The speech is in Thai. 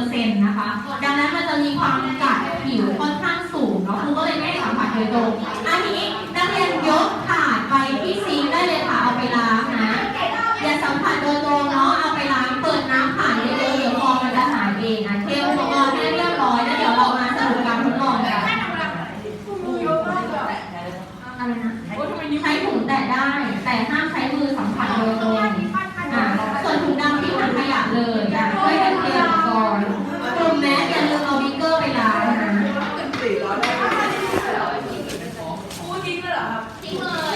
ร์เซ็นต์นะคะ ดังนั้นมันจะมีความกัดผิวค่อนข้างสูงเนาะคุณก็เลยไม่ให้สัมผัสโดยตรง อันนี้นักเรียนยกถาดไปที่ซีงได้เลยค่ะ เอาไปล้างนะ อย่าสัมผัสโดยตรงเนาะ เอาไปล้าง เปิดน้ำผ่านเลยเดี๋ยวฟองมันจะหายเองนะเทอุปกรณ์ให้เรียบร้อย แล้วเดี๋ยวเรามาสรุปการทดลองกันใช้ถุงแตะได้ แต่ห้าา